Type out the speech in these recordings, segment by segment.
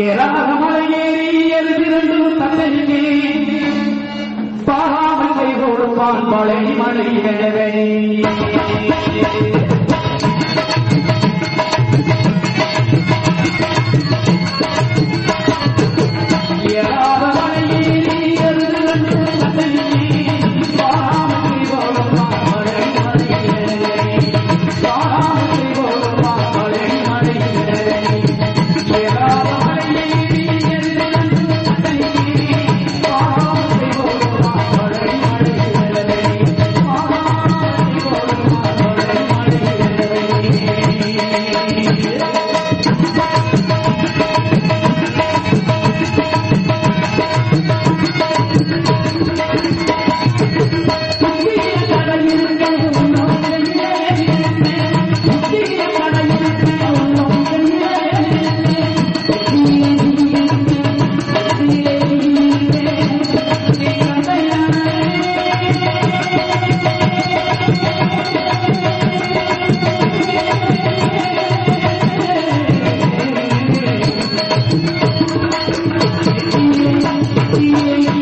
ஏறாமலையேறி திரண்டு தந்தையே பாராமலை கொடுப்பான் மலை மலை எனவே Thank you.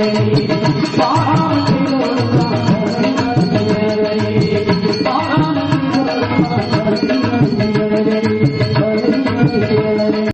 பாடலே